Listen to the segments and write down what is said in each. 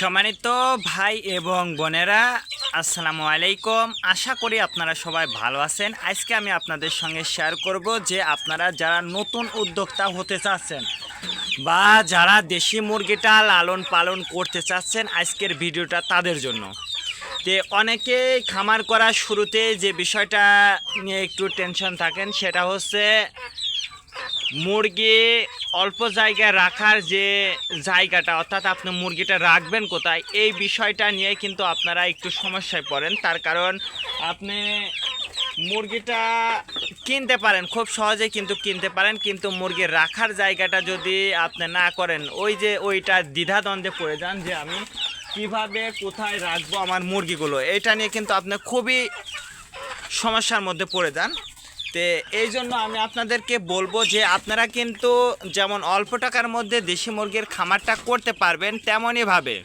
সম্মানিত ভাই এবং বোনেরা, আসসালামু আলাইকুম। আশা করি আপনারা সবাই ভালো আছেন। আজকে আমি আপনাদের সঙ্গে শেয়ার করব যে আপনারা যারা নতুন উদ্যোক্তা হতে চাচ্ছেন বা যারা দেশি মুরগিটা লালন পালন করতে চাচ্ছেন আজকের ভিডিওটা তাদের জন্য। তে অনেকে খামার করার শুরুতে যে বিষয়টা নিয়ে একটু টেনশন থাকেন, সেটা হচ্ছে মুরগি অল্প জায়গায় রাখার যে জায়গাটা, অর্থাৎ আপনি মুরগিটা রাখবেন কোথায়, এই বিষয়টা নিয়ে কিন্তু আপনারা একটু সমস্যায় পড়েন। তার কারণ আপনি মুরগিটা কিনতে পারেন, খুব সহজে কিন্তু কিনতে পারেন, কিন্তু মুরগি রাখার জায়গাটা যদি আপনি না করেন, ওই যে ওইটা দ্বিধাদ্বন্দ্বে পড়ে যান যে আমি কীভাবে কোথায় রাখব আমার মুরগিগুলো। এটা নিয়ে কিন্তু আপনি খুবই সমস্যার মধ্যে পড়ে যান। তে এই জন্য আমি আপনাদেরকে বলব যে আপনারা কিন্তু যেমন অল্প টাকার মধ্যে দেশি মুরগির খামারটা করতে পারবেন তেমনইভাবে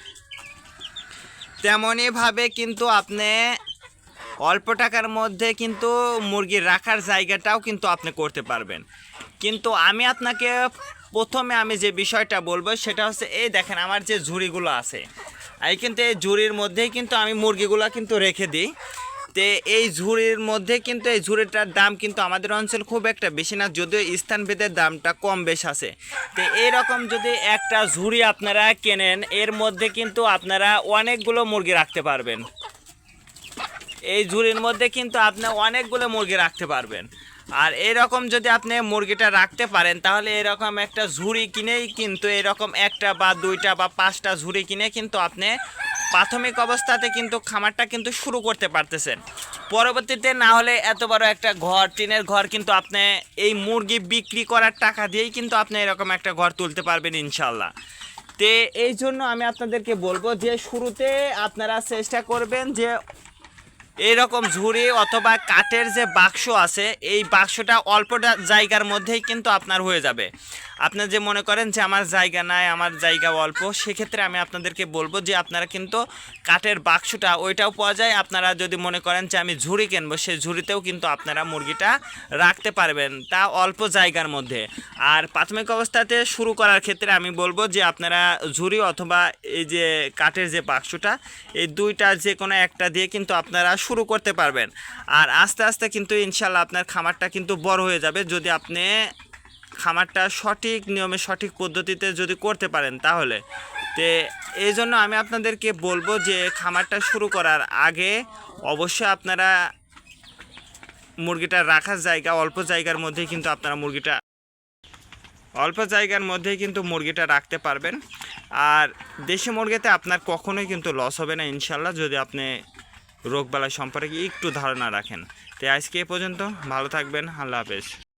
তেমনইভাবে কিন্তু আপনি অল্প টাকার মধ্যে কিন্তু মুরগির রাখার জায়গাটাও কিন্তু আপনি করতে পারবেন। কিন্তু আমি আপনাকে প্রথমে আমি যে বিষয়টা বলব সেটা হচ্ছে এই দেখেন আমার যে ঝুড়িগুলো আছে। এই কিন্তু এই ঝুড়ির মধ্যেই কিন্তু আমি মুরগিগুলো কিন্তু রেখে দিই। তে এই ঝুড়ির মধ্যে কিন্তু এই ঝুড়িটার দাম কিন্তু আমাদের অঞ্চল খুব একটা বেশি না, যদিও স্থানভেদের দামটা কম বেশ আছে। তো এইরকম যদি একটা ঝুড়ি আপনারা কেনেন, এর মধ্যে কিন্তু আপনারা অনেকগুলো মুরগি রাখতে পারবেন। এই ঝুড়ির মধ্যে কিন্তু আপনি অনেকগুলো মুরগি রাখতে পারবেন। আর এরকম যদি আপনি মুরগিটা রাখতে পারেন, তাহলে এরকম একটা ঝুড়ি কিনেই কিন্তু এরকম একটা বা দুইটা বা পাঁচটা ঝুড়ি কিনে কিন্তু আপনি প্রাথমিক অবস্থাতে কিন্তু খামারটা কিন্তু শুরু করতে পারতেছেন। পরবর্তীতে না হলে এত বড় একটা ঘর, টিনের ঘর কিন্তু আপনি এই মুরগি বিক্রি করার টাকা দিয়েই কিন্তু আপনি এরকম একটা ঘর তুলতে পারবেন ইনশাল্লাহ তে এই জন্য আমি আপনাদেরকে বলব যে শুরুতে আপনারা চেষ্টা করবেন যে এইরকম ঝুড়ি অথবা কাঠের যে বাক্স আছে, এই বাক্সটা অল্পটা জায়গার মধ্যেই কিন্তু আপনার হয়ে যাবে। আপনার যে মনে করেন যে আমার জায়গা নাই, আমার জায়গা অল্প, সেক্ষেত্রে আমি আপনাদেরকে বলব যে আপনারা কিন্তু কাঠের বাক্সটা ওইটাও পাওয়া যায়। আপনারা যদি মনে করেন যে আমি ঝুড়ি কিনবো, সেই ঝুড়িতেও কিন্তু আপনারা মুরগিটা রাখতে পারবেন তা অল্প জায়গার মধ্যে। আর প্রাথমিক অবস্থাতে শুরু করার ক্ষেত্রে আমি বলব যে আপনারা ঝুড়ি অথবা এই যে কাঠের যে বাক্সটা, এই দুইটা যে কোনো একটা দিয়ে কিন্তু আপনারা শুরু করতে পারবেন। আর আস্তে আস্তে কিন্তু ইনশাল্লাহ আপনার খামারটা কিন্তু বড় হয়ে যাবে যদি আপনি খামারটা সঠিক নিয়মে, সঠিক পদ্ধতিতে যদি করতে পারেন তাহলে। তে এই জন্য আমি আপনাদেরকে বলব যে খামারটা শুরু করার আগে অবশ্যই আপনারা মুরগিটা রাখার জায়গা, অল্প জায়গার মধ্যেই কিন্তু আপনারা মুরগিটা অল্প জায়গার মধ্যেই কিন্তু মুরগিটা রাখতে পারবেন। আর দেশি মুরগিতে আপনার কখনোই কিন্তু লস হবে না ইনশাল্লাহ যদি আপনি রোগবালাই সম্পর্কে একটু ধারণা রাখেন। তাই আজকে এ পর্যন্ত। ভালো থাকবেন। আল্লাহ হাফেজ।